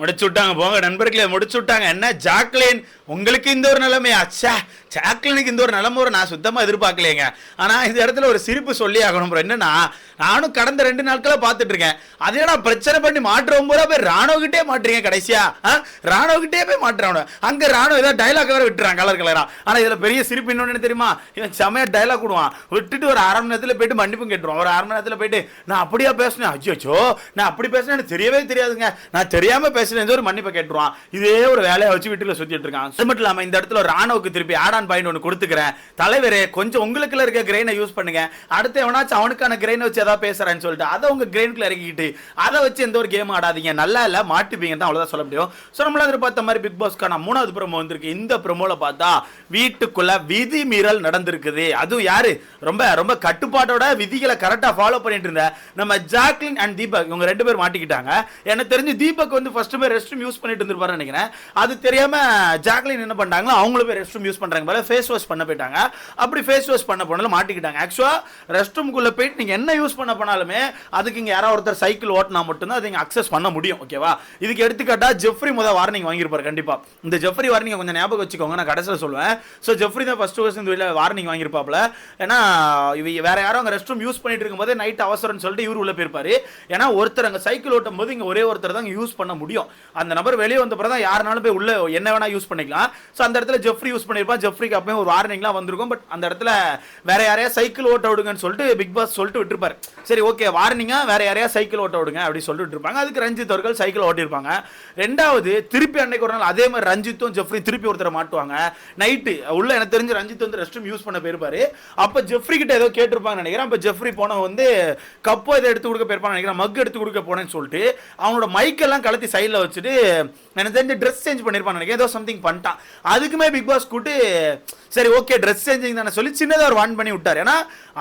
முடிச்சு விட்டாங்க போங்க நண்பர்களே முடிச்சு விட்டாங்க என்ன ஜாக்லின் உங்களுக்கு இந்த ஒரு நிலைமை அச்சா ஜாக்லினுக்கு இந்த ஒரு நிலைமை ஒரு நான் சுத்தமா எதிர்பார்க்கலையேங்க. ஆனால் இந்த இடத்துல ஒரு சிரிப்பு சொல்லி ஆகணும் ப்ரோ என்னன்னா நானும் கடந்த ரெண்டு நாட்களா பார்த்துட்டு இருக்கேன் அதே நான் பிரச்சனை பண்ணி மாற்றுவோம் பூரா போய் ராணுவகிட்டே மாட்டுறீங்க கடைசியா? ஆ? ராணுவகிட்டே போய் மாட்டுறாங்க அங்கே ராணுவ ஏதாவது டைலாக் வேற விட்டுறான் கலர் கலரா ஆனால் இதில் பெரிய சிரிப்பு இன்னொன்று என்ன தெரியுமா? இவன் செமையா டைலாக் விடுவான். விட்டுட்டு ஒரு அரை மணி நேரத்தில் போயிட்டு மன்னிப்பும் கேட்டுருவான். ஒரு அரை மணி நேரத்தில் போயிட்டு நான் அப்படியா பேசினேன்? அச்சோ நான் அப்படி பேசினேன் எனக்கு தெரியவே தெரியாதுங்க. நான் தெரியாமல் பேச பேசினேன் ஒரு மன்னிப்பை கேட்டுருவான். இதே ஒரு வேலையை வச்சு வீட்டுல சுத்திட்டு இருக்கான். அது மட்டும் இல்லாம இந்த இடத்துல ஒரு ராணுவுக்கு திருப்பி ஆடான் பாயிண்ட் ஒன்று கொடுத்துக்கிறேன். தலைவரே கொஞ்சம் உங்களுக்குள்ள இருக்க கிரெயினை யூஸ் பண்ணுங்க. அடுத்து எவனாச்சும் அவனுக்கான கிரெயினை வச்சு ஏதாவது பேசுறேன்னு சொல்லிட்டு அதை உங்க கிரெயின்குள்ள இறக்கிட்டு அதை வச்சு எந்த ஒரு கேம் ஆடாதீங்க. நல்லா இல்ல மாட்டுப்பீங்க தான் அவ்வளவுதான் சொல்ல முடியும். ஸோ நம்மள எதிர்பார்த்த மாதிரி பிக் பாஸ்க்கான மூணாவது ப்ரோமோ வந்திருக்கு. இந்த ப்ரோமோல பார்த்தா வீட்டுக்குள்ள விதி மீறல் நடந்திருக்குது. அதுவும் யாரு? ரொம்ப ரொம்ப கட்டுப்பாட்டோட விதிகளை கரெக்டா ஃபாலோ பண்ணிட்டு இருந்த நம்ம ஜாக்லின் அண்ட் தீபக். இவங்க ரெண்டு பேர் மாட்டிக்கிட்டாங்க. எனக்கு தெரிஞ்சு தீபக் வந்து ஃபர்ஸ்ட் பேர் ரெஸ்ட் ரூம் யூஸ் பண்ணிட்டு இருந்திருப்பாரு நினைக்கிறேன். அது தெரியாம ஜாக்லின் என்ன பண்ணாங்களோ அவங்களும் போய் ரெஸ்ட் ரூம் யூஸ் பண்றாங்க போல ஃபேஸ் வாஷ் பண்ண போயிட்டாங்க. அப்படி ஃபேஸ் வாஷ் பண்ண போனாலும் மாட்டிக்கிட்டாங்க. ஆக்சுவலா ரெஸ்ட் ரூம்குள்ள போயிட்டு நீங்க என்ன யூஸ் பண்ண போனாலுமே அதுக்கு இங்க யாராவது ஒருத்தர் சைக்கிள் ஓட்டினா மட்டும்தான் அதை இங்க அக்சஸ் பண்ண முடியும் ஓகேவா இதுக்கு எடுத்துக்காட்டா ஜெஃப்ரி முதல் வார்னிங் வாங்கியிருப்பாரு கண்டிப்பா. இந்த ஜெஃப்ரி வார்னிங் கொஞ்சம் ஞாபகம் வச்சுக்கோங்க நான் கடைசியில் சொல்லுவேன் ஸோ ஜெஃப்ரி தான் ஃபர்ஸ்ட் ஃபர்ஸ்ட் இந்த வீட்டில் வார்னிங் வாங்கியிருப்பாப்ல ஏன்னா இவ வேற யாரும் அங்கே ரெஸ்ட் ரூம் யூஸ் பண்ணிட்டு இருக்கும்போது நைட் அவசரம்னு சொல்லிட்டு இவர் உள்ள போயிருப்பாரு. ஏன்னா ஒருத்தர் அங்கே சைக்கிள் ஓட்டும் போது இங்கே ஒரே ஒருத்தர் தான் யூஸ் பண்ண முடியும். அந்த நபர் வெளியே வந்த பிறகு தான் யாருனாலும் போய் உள்ள என்ன வேணா யூஸ் பண்ணிக்கலாம். ஸோ அந்த இடத்துல ஜெஃப்ரி யூஸ் பண்ணியிருப்பான் ஜெஃப்ரிக்கு அப்பவே ஒரு வார்னிங்லாம் வந்திருக்கும். பட் அந்த இடத்துல வேற யாரையா சைக்கிள் ஓட்ட விடுங்கன்னு சொல்லிட்டு பிக் பாஸ் சொல்லிட்டு விட்டுருப்பாரு. சரி ஓகே வார்னிங்கா வேற யாரையா சைக்கிள் ஓட்ட விடுங்க அப்படி சொல்லிட்டு விட்டுருப்பாங்க. அதுக்கு ரஞ்சித் அவர்கள் சைக்கிள் ஓட்டியிருப்பாங்க. ரெண்டாவது திருப்பி அன்னைக்கு ஒரு நாள் அதே மாதிரி ரஞ்சித்தும் ஜெஃப்ரி திருப்பி ஒருத்தரை மாட்டுவாங்க. நைட்டு உள்ள எனக்கு தெரிஞ்சு ரஞ்சித் வந்து ரெஸ்ட் ரூம் யூஸ் பண்ண போயிருப்பாரு. அப்போ ஜெஃப்ரி கிட்ட ஏதோ கேட்டிருப்பாங்க நினைக்கிறேன். அப்போ ஜெஃப்ரி போனவன் வந்து கப்போ இதை எடுத்து கொடுக்க போயிருப்பான்னு நினைக்கிறேன். மக் எடுத்து கொடுக்க போனேன்னு சொல்லிட்டு அவனோட மைக்கெல்லாம் கலத்தி சைடில் வச்சுட்டு எனக்கு தெரிஞ்சு ட்ரெஸ் சேஞ்ச் பண்ணியிருப்பான் நினைக்கிறேன். ஏதோ சம்திங் பண்ணிட்டான். அதுக்குமே பிக் பாஸ் கூட்டு சரி ஓகே ட்ரெஸ் சேஞ்சிங் தானே சொல்லி சின்னதாக ஒரு வான் பண்ணி விட்டார். ஏன்னா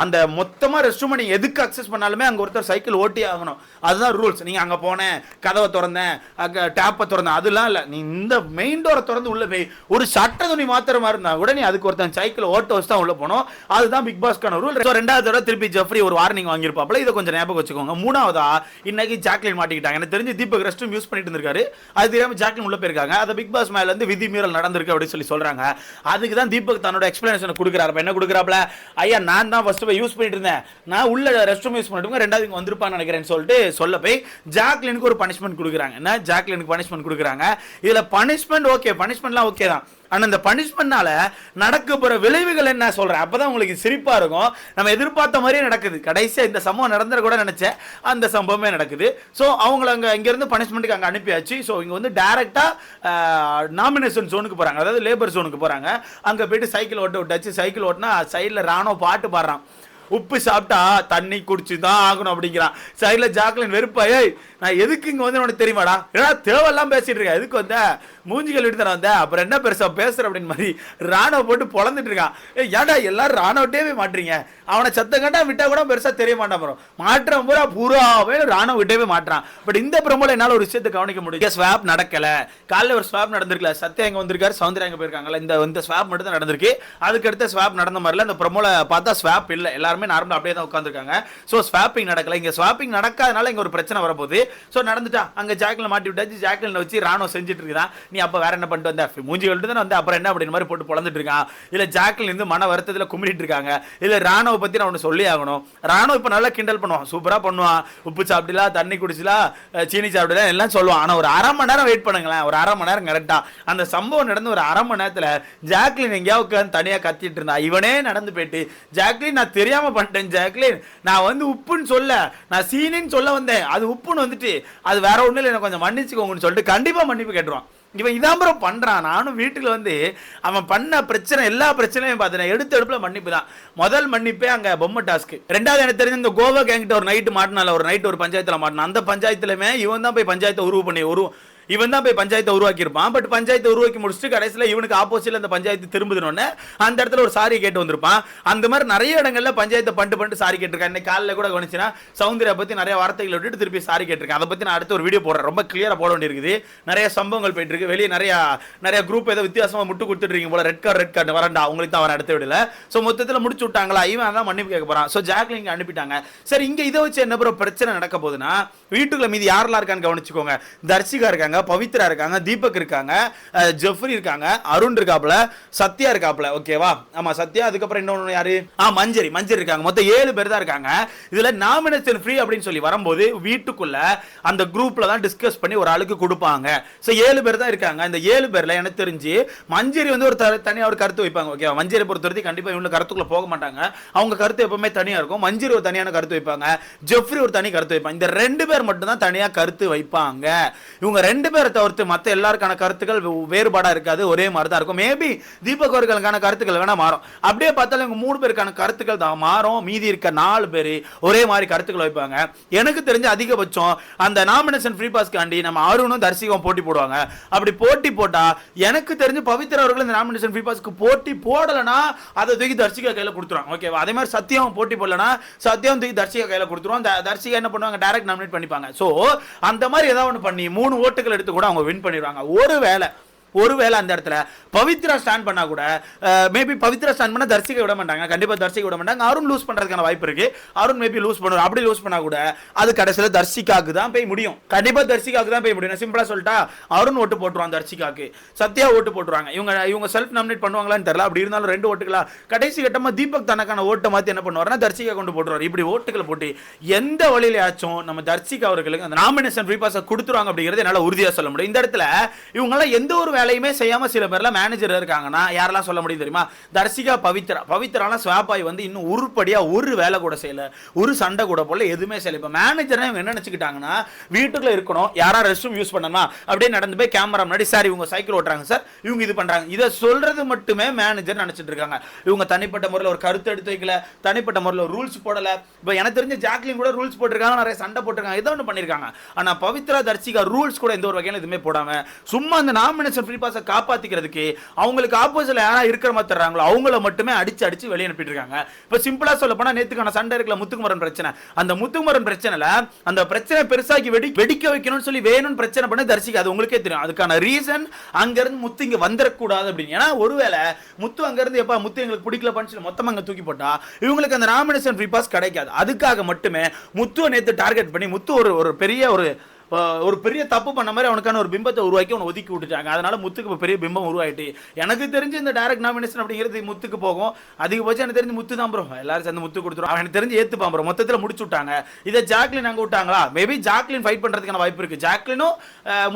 அந்த மொத்தமாக ரெஸ்ட் ரூம் நீங்கள் எதுக்கு அக்சஸ் பண்ணாலுமே அங்கே ஒருத்தர் சைக்கிள் ஓட்டி ஆகணும். அதுதான் ரூல்ஸ் நீங்கள் அங்கே போனேன் கதவை திறந்தேன் அங்கே டேப்பை திறந்தேன் அதெல்லாம் இல்லை. நீ இந்த மெயின் டோரை திறந்து உள்ளே போய் ஒரு சட்ட துணி மாத்திரமா இருந்தால் கூட நீ அதுக்கு ஒருத்தன் சைக்கிள் ஓட்ட வச்சு தான் உள்ளே போனோம் அதுதான் பிக் பாஸ்க்கான ரூல் ஸோ ரெண்டாவது தடவை திருப்பி ஜெஃப்ரி ஒரு வார்னிங் வாங்கியிருப்பாப்ல இதை கொஞ்சம் ஞாபகம் வச்சுக்கோங்க. மூணாவதா இன்னைக்கு ஜாக்லின் மாட்டிக்கிட்டாங்க. எனக்கு தெரிஞ்சு தீபக் ரெஸ்ட் ரூம் யூஸ் பண்ணிட்டு வந்திருக்காரு. அது தெரியாம ஜாக்லின் உள்ள போயிருக்காங்க. அதை பிக் பாஸ் மேல இருந்து விதி மீறல் நடந்திருக்கு அப்படின்னு சொல்லி சொல்றாங்க. அதுக்கு தான் தீபக் தன்னோட எக்ஸ்பிளனேஷன் கொடுக்குறாரு. என்ன கொடுக்குறாப்ல ஐயா நான் தான் ஃபர்ஸ்ட் போய் யூஸ் பண்ணிட்டு இருந்தேன். நான் உள்ள ரெஸ்ட் ரூம் யூஸ் பண்ணிட்டு ரெண்டாவது வந்திருப்பான்னு நினைக்கிறேன்னு சொல்லிட்டு சொல்ல போய் ஜாக்லினுக்கு ஒரு பனிஷ்மெண்ட் கொடுக்குறாங்க. என்ன? ஜாக்லினுக்கு பனிஷ்மெண்ட் கொடுக்குறாங்க. இதுல பனிஷ்மெண்ட் ஓகே பனிஷ்மெண்ட்லாம் ஓகே தான். ஆனால் இந்த பனிஷ்மெண்ட்னால நடக்க போகிற விளைவுகள் என்ன சொல்கிறேன் அப்போ தான் உங்களுக்கு சிரிப்பாக இருக்கும். நம்ம எதிர்பார்த்த மாதிரியே நடக்குது. கடைசியாக இந்த சம்பவம் நடந்துட கூட நினச்சேன். அந்த சம்பவமே நடக்குது. ஸோ அவங்கள அங்கே இங்கேருந்து பனிஷ்மெண்ட்டுக்கு அங்கே அனுப்பியாச்சு. ஸோ இங்கே வந்து டேரெக்டாக நாமினேஷன் ஜோனுக்கு போகிறாங்க அதாவது லேபர் ஜோனுக்கு போகிறாங்க அங்கே போயிட்டு சைக்கிள் ஓட்ட விட்டாச்சு. சைக்கிள் ஓட்டினா சைடில் ராணுவ பாட்டு பாடுறான். உப்பு சாப்பிட்டா தண்ணி குடிச்சு தான் ஆகணும் அப்படிங்கிறான். சைடில் ஜாக்லின் வெறுப்பா ஏய் நான் எதுக்கு இங்கே வந்து உனக்கு தெரியுமாடா? ஏன்னா தேவையெல்லாம் பேசிட்டு இருக்கேன் எதுக்கு வந்த? மூஞ்சி கழுவிட்டு தானே வந்தேன் அப்புறம் என்ன பெருசாக பேசுகிற அப்படின்னு மாதிரி ராணுவ போட்டு பொழந்துட்டு இருக்கான். ஏ ஏன்டா எல்லாரும் ராணுவட்டே போய் மாட்டுறீங்க? அவனை சத்தம் கண்டா விட்டா கூட பெருசாக தெரிய மாட்டான் போகிறோம் மாற்றம் பூரா பூராவே ராணுவ விட்டே போய் மாட்டுறான். பட் இந்த பிரமோல என்னால் ஒரு விஷயத்தை கவனிக்க முடியும் ஸ்வாப் நடக்கலை. காலையில் ஒரு ஸ்வாப் நடந்திருக்கல. சத்யா எங்கே வந்திருக்காரு? சௌந்தர்யா எங்கே போயிருக்காங்கல்ல? இந்த இந்த ஸ்வாப் மட்டும் தான் நடந்திருக்கு. அதுக்கடுத்த ஸ்வாப் நடந்த மாதிரில அந்த பிரமோல பார்த்தா ஸ்வாப் இல்லை. எல்லாருமே எல்லாருமே நார்மலாக அப்படியே தான் உட்காந்துருக்காங்க ஸோ ஸ்வாப்பிங் நடக்கல. இங்கே ஸ்வாப்பிங் நடக்காதனால இங்கே ஒரு பிரச்சனை வரப்போகுது. ஸோ நடந்துட்டா அங்கே ஜாக்கில் மாட்டி விட்டாச்சு. ஜாக்கில் வச்சு ராணுவம் செஞ்சுட்டு இருக்கான் நீ அப்போ வேற என்ன பண்ணிட்டு வந்த? மூஞ்சி கழிட்டு தான் வந்து? அப்புறம் என்ன அப்படின்னு மாதிரி போட்டு பொழந்துட்டு இருக்கான் இல்லை ஜாக்கில் இருந்து மன வருத்தத்தில் கும்பிட்டு இருக்காங்க. இல்லை ராணுவ பற்றி நான் ஒன்று சொல்லி ஆகணும். ராணுவ இப்போ நல்லா கிண்டல் பண்ணுவான். சூப்பராக பண்ணுவான். உப்பு சாப்பிடலாம் தண்ணி குடிச்சலாம் சீனி சாப்பிடலாம் எல்லாம் சொல்லுவான். ஆனால் ஒரு அரை மணி நேரம் வெயிட் பண்ணுங்களேன். ஒரு அரை மணி நேரம் கரெக்டாக அந்த சம்பவம் நடந்து ஒரு அரை மணி நேரத்தில் ஜாக்லின் எங்கேயாவது உட்கார்ந்து தனியா கத்திட்டு இருந்தா. இவனே நடந்து போயிட்டு ஜாக்லின் நான் தெரியாம பண்ணிட்டேன் ஜாக்லின். நான் வந்து உப்புன்னு சொல்ல நான் சீனின்னு சொல்ல வந்தேன். அது உப்புன்னு வந்துட்டு அது வேற ஒண்ணும் இல்லை எனக்கு கொஞ்சம் மன்னிச்சுக்கோங்கன்னு சொல்லிட்டு கண்டிப்பா மன்னிப்பு கேட்டுருவான். இவன் இதான் ப்ரோ பண்றான். நானும் வீட்டுல வந்து அவன் பண்ண பிரச்சனை எல்லா பிரச்சனையும் பார்த்தேன் எடுத்த எடுப்பில் மன்னிப்பு தான். முதல் மன்னிப்பே அங்க பொம்மை டாஸ்க்கு. ரெண்டாவது எனக்கு தெரிஞ்ச இந்த கோவா கேங்கிட்ட ஒரு நைட்டு மாட்டினால ஒரு நைட்டு ஒரு பஞ்சாயத்துல மாட்டினான். அந்த பஞ்சாயத்துலையுமே இவன் தான் போய் பஞ்சாயத்தை உருவு பண்ணி உருவம் இவன் தான் போய் பஞ்சாயத்தை உருவாக்கியிருப்பான். பட் பஞ்சாயத்தை உருவாக்கி முடிச்சுட்டு கடைசியில் இவனுக்கு ஆப்போசிட்ல அந்த பஞ்சாயத்து திரும்புதுனோடனே அந்த இடத்துல ஒரு சாரி கேட்டு வந்திருப்பான். அந்த மாதிரி நிறைய இடங்கள்ல பஞ்சாயத்தை பண்ணிட்டு பண்ணிட்டு சாரி கேட்டிருக்கான். இன்னைக்கு காலையில் கூட கவனிச்சுனா சௌந்தர்யா பற்றி நிறைய வார்த்தைகள் விட்டுட்டு திருப்பி சாரி கேட்டிருக்கேன். அதை பற்றி நான் அடுத்த ஒரு வீடியோ போடுறேன். ரொம்ப கிளியராக போட வேண்டியிருக்குது. நிறைய சம்பவங்கள் போயிட்டு இருக்கு. வெளியே நிறைய நிறைய குரூப் ஏதோ வித்தியாசமாக முட்டு கொடுத்துட்டு போல. ரெட் கார்டு ரெட் கார்டு வரண்டா உங்களுக்கு தான் வர அடுத்த விடல. ஸோ மொத்தத்தில் முடிச்சு விட்டாங்களா? இவன் தான் மன்னிப்பு கேட்க போறான். ஸோ ஜாக்லின் இங்க அனுப்பிட்டாங்க. சரி இங்கே இதை வச்சு என்ன ப்ரோ பிரச்சனை நடக்க போகுதுன்னா வீட்டுக்குள்ள மீதி யாரெல்லாம் இருக்கான்னு கவனிச்சுக்கோங்க. தர்ஷிகா இருக்காங்க. பவித்ரா இருக்காங்க தீபக் இருக்காங்க ஜெஃப்ரி இருக்காங்க அருண் இருக்காப்புல சத்யா இருக்காப்புல. ஓகேவா ஆமா சத்யா அதுக்கப்புறம் இன்னொன்று யாரு? ஆ மஞ்சரி மஞ்சரி இருக்காங்க. மொத்தம் ஏழு பேர் தான் இருக்காங்க. இதுல நாமினேஷன் ஃப்ரீ அப்படின்னு சொல்லி வரும்போது வீட்டுக்குள்ள அந்த குரூப்ல தான் டிஸ்கஸ் பண்ணி ஒரு ஆளுக்கு கொடுப்பாங்க. ஸோ ஏழு பேர் தான் இருக்காங்க. இந்த ஏழு பேர்ல எனக்கு தெரிஞ்சு மஞ்சரி வந்து ஒரு தனியாக ஒரு கருத்து வைப்பாங்க ஓகேவா மஞ்சரி பொறுத்த வரைக்கும் கண்டிப்பா இவங்க கருத்துக்குள்ள போக மாட்டாங்க. அவங்க கருத்து எப்பவுமே தனியா இருக்கும். மஞ்சரி ஒரு தனியான கருத்து வைப்பாங்க. ஜெஃப்ரி ஒரு தனி கருத்து வைப்பாங்க. இந்த ரெண்டு பேர் மட்டும் தான் தனியா கருத்து வைப்பாங்க. இவங்க ரெண்டு ரெண்டு பேரை தவிர்த்து மற்ற எல்லாருக்கான கருத்துக்கள் வேறுபாடாக இருக்காது. ஒரே மாதிரி தான் இருக்கும். மேபி தீபக் அவர்களுக்கான கருத்துக்கள் வேணால் மாறும். அப்படியே பார்த்தாலும் இவங்க மூணு பேருக்கான கருத்துக்கள் தான் மாறும். மீதி இருக்க நாலு பேர் ஒரே மாதிரி கருத்துக்கள் வைப்பாங்க. எனக்கு தெரிஞ்ச அதிகபட்சம் அந்த நாமினேஷன் ஃப்ரீ பாஸ்க்காண்டி நம்ம அருணும் தரிசிகம் போட்டி போடுவாங்க. அப்படி போட்டி போட்டால் எனக்கு தெரிஞ்சு பவித்ரா அவர்கள் இந்த நாமினேஷன் ஃப்ரீ பாஸ்க்கு போட்டி போடலைன்னா அதை தூக்கி தர்சிகா கையில் கொடுத்துருவாங்க. ஓகேவா அதே மாதிரி சத்தியம் போட்டி போடலனா சத்தியம் தூக்கி தர்சிகா கையில் கொடுத்துருவோம் த- என்ன பண்ணுவாங்க? டைரக்ட் நாமினேட் பண்ணிப்பாங்க. ஸோ அந்த மாதிரி ஏதாவது ஒன்று பண்ணி மூணு ஓட்டுகள் எடுத்து கூட அவங்க வின் பண்ணிடுவாங்க. ஒருவேளை ஒருவேளை அந்த இடத்துல பவித்ரா ஸ்டாண்ட் பண்ணா கூட மேபி பவித்ரா ஸ்டாண்ட் பண்ணால் தர்சிகை விட மாட்டாங்க. கண்டிப்பாக தர்சிகை விட மாட்டாங்க. அருண் லூஸ் பண்ணுறதுக்கான வாய்ப்பு இருக்கு. அருண் மேபி லூஸ் பண்ணுவார். அப்படி லூஸ் பண்ணா கூட அது கடைசியில் தர்சிகாக்கு தான் போய் முடியும். கண்டிப்பாக தர்சிகாக்கு தான் போய் முடியும். நான் சொல்லிட்டா அருண் ஓட்டு போட்டுருவான் தர்சிகாக்கு. சத்யா ஓட்டு போட்டுருவாங்க. இவங்க இவங்க செல்ஃப் நாமினேட் பண்ணுவாங்களான்னு தெரியல. அப்படி இருந்தாலும் ரெண்டு ஓட்டுகளா? கடைசி கட்டமாக தீபக் தனக்கான ஓட்டை மாற்றி என்ன பண்ணுவாருன்னா தர்சிகா கொண்டு போட்டுருவார். இப்படி ஓட்டுகளை போட்டு எந்த வழியிலையாச்சும் நம்ம தர்சிகா அவர்களுக்கு அந்த நாமினேஷன் ஃப்ரீ பாஸை கொடுத்துருவாங்க அப்படிங்கிறது என்னால் உறுதியாக சொல்ல முடியும். இந்த இடத்துல இவங்கெல்லாம் எந்த ஒரு வேலையுமே செய்யாமல் சில பேர்லாம் மேனேஜர் இருக்காங்கன்னா யாரெல்லாம் சொல்ல முடியும் தெரியுமா? தர்சிகா பவித்ரா. பவித்ராலாம் ஸ்வாபாய் வந்து இன்னும் உருப்படியாக ஒரு வேலை கூட செய்யலை. ஒரு சண்டை கூட போல எதுவுமே செய்யலை. இப்போ மேனேஜர் இவங்க என்ன நினச்சிக்கிட்டாங்கன்னா வீட்டுக்குள்ள இருக்கணும் யாரா ரெஸ்ட் ரூம் யூஸ் பண்ணணுமா அப்படியே நடந்து போய் கேமரா முன்னாடி சார் இவங்க சைக்கிள் ஓட்டுறாங்க சார். இவங்க இது பண்ணுறாங்க இதை சொல்கிறது மட்டுமே மேனேஜர் நினச்சிட்டு இருக்காங்க. இவங்க தனிப்பட்ட முறையில் ஒரு கருத்து எடுத்து வைக்கல தனிப்பட்ட முறையில் ரூல்ஸ் போடலை. இப்போ எனக்கு தெரிஞ்ச ஜாக்லின் கூட ரூல்ஸ் போட்டிருக்காங்க நிறைய சண்டை போட்டிருக்காங்க ஏதோ ஒன்று பண்ணியிருக்காங்க ஆனால் பவித்ரா தர்சிகா ரூல்ஸ் கூட எந்த ஒரு வகையில் எதுவுமே போடாமல் சும்மா அந்த நாமினேஷன் ஃப்ரீ பாஸை காப்பாத்திக்கிறதுக்கு அவங்களுக்கு ஆப்போசிட்ல யாரா இருக்கிற மாதிரி தர்றாங்களோ அவங்கள மட்டுமே அடிச்சு அடிச்சு வெளியே அனுப்பிட்டு இருக்காங்க இப்போ சிம்பிளாக சொல்ல போனால் நேற்றுக்கான சண்டை இருக்கல முத்துக்குமரன் பிரச்சனை. அந்த முத்துக்குமரன் பிரச்சனைல அந்த பிரச்சனை பெருசாக்கி வெடி வெடிக்க வைக்கணும்னு சொல்லி வேணும்னு பிரச்சனை பண்ண தரிசிக்க அது உங்களுக்கே தெரியும். அதுக்கான ரீசன் அங்கேருந்து முத்து இங்கே வந்துடக்கூடாது அப்படின்னு. ஏன்னா ஒருவேளை முத்து அங்கேருந்து எப்போ எப்பா முத்து எங்களுக்கு பிடிக்கலப்பான்னு சொல்லி மொத்தமாக அங்கே தூக்கி போட்டா இவங்களுக்கு அந்த நாமினேஷன் ஃப்ரீ பாஸ் கிடைக்காது. அதுக்காக மட்டுமே முத்துவை நேற்று டார்கெட் பண்ணி முத்து ஒரு ஒரு பெரிய ஒரு ஒரு பெரிய தப்பு பண்ண மாதிரி அவனுக்கான ஒரு பிம்பத்தை உருவாக்கி அவனை ஒதுக்கி விட்டுட்டாங்க. அதனால முத்துக்கு பெரிய பிம்பம் உருவாயிட்டு. எனக்கு தெரிஞ்சு இந்த டைரக்ட் நாமினேஷன் அப்படிங்கிறது முத்துக்கு போகும். அதிகபட்சம் எனக்கு தெரிஞ்சு முத்து தான் ப்ரோ எல்லாரும் சேர்ந்து முத்து கொடுத்துரும். எனக்கு தெரிஞ்சு ஏத்துப்பான் ப்ரோ மொத்தத்தில் முடிச்சு விட்டாங்க. இதை ஜாக்லின் அங்கே விட்டாங்களா? மேபி ஜாக்லின் ஃபைட் பண்ணுறதுக்கான வாய்ப்பு இருக்கு. ஜாக்லினும் அஹ்,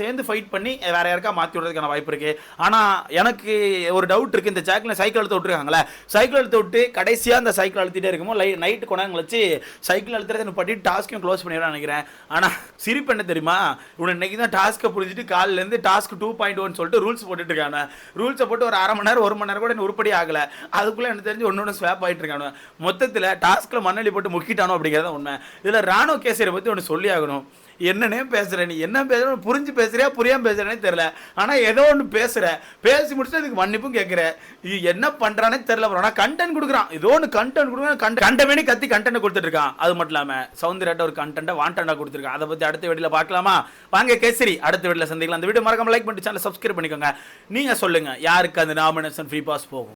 சேர்ந்து ஃபைட் பண்ணி வேற யாருக்கா மாற்றி விடுறதுக்கான வாய்ப்பு இருக்கு. ஆனா எனக்கு ஒரு டவுட் இருக்கு. இந்த ஜாக்லின் சைக்கிள் எடுத்து விட்டுருக்காங்களே. சைக்கிள் எடுத்து விட்டு கடைசியா அந்த சைக்கிள் அழுத்திட்டே இருக்குமோ லை நைட்டு கொண்டாங்க வச்சு சைக்கிள் அழுத்துறது பட்டி டாஸ்க்கையும் க்ளோஸ் பண்ணிடுறான்னு நினைக்கிறேன். ஆனா சிரிப்பு என்ன தெரியுமா? இவனை இன்னைக்கு தான் டாஸ்க்கை புரிஞ்சுட்டு காலிலேருந்து டாஸ்க் டூ பாயிண்ட் ஒன் சொல்லிட்டு ரூல்ஸ் போட்டுட்டு இருக்கானு ரூல்ஸை போட்டு ஒரு அரை மணி நேரம் ஒரு மணி நேரம் கூட இன்னும் உருப்படி ஆகலை. அதுக்குள்ளே எனக்கு தெரிஞ்சு ஒன்று ஒன்று ஸ்வாப் ஆகிட்டு இருக்கானு மொத்தத்தில் டாஸ்க்கில் மண்ணலி போட்டு முக்கிட்டானோ அப்படிங்கிறத உண்மை. இதில் ராணுவ கேசரி பற்றி ஒன்று சொல்லி ஆகணும் என்னன்னே பேசுகிற நீ என்ன பேசுற புரிஞ்சு பேசுகிறியா புரியாமல் பேசுகிறேனே தெரில ஆனால் ஏதோ ஒன்று பேசுகிற பேசி முடிச்சுட்டு அதுக்கு மன்னிப்பும் கேட்குற இது என்ன பண்ணுறானே தெரில வரும் ஆனால் கண்டென்ட் கொடுக்குறான். ஏதோ ஒன்று கண்டென்ட் கொடுக்குறான். கண்டமேனி கத்தி கண்டென்ட் கொடுத்துட்டு இருக்கான். அது மட்டும் இல்லாமல் சவுந்தர்யாட்ட ஒரு கண்டென்ட்டை வாண்டண்டாக கொடுத்துருக்கான். அதை பற்றி அடுத்த வீடியோல பார்க்கலாமா? வாங்க கேசரி. அடுத்த வீடியில் சந்திக்கலாம். அந்த வீடியோ மறக்காமல் லைக் பண்ணிட்டு சேனல் சப்ஸ்கிரைப் பண்ணிக்கோங்க. நீங்கள் சொல்லுங்கள் யாருக்கு அந்த நாமினேஷன் ஃப்ரீ பாஸ் போகும்?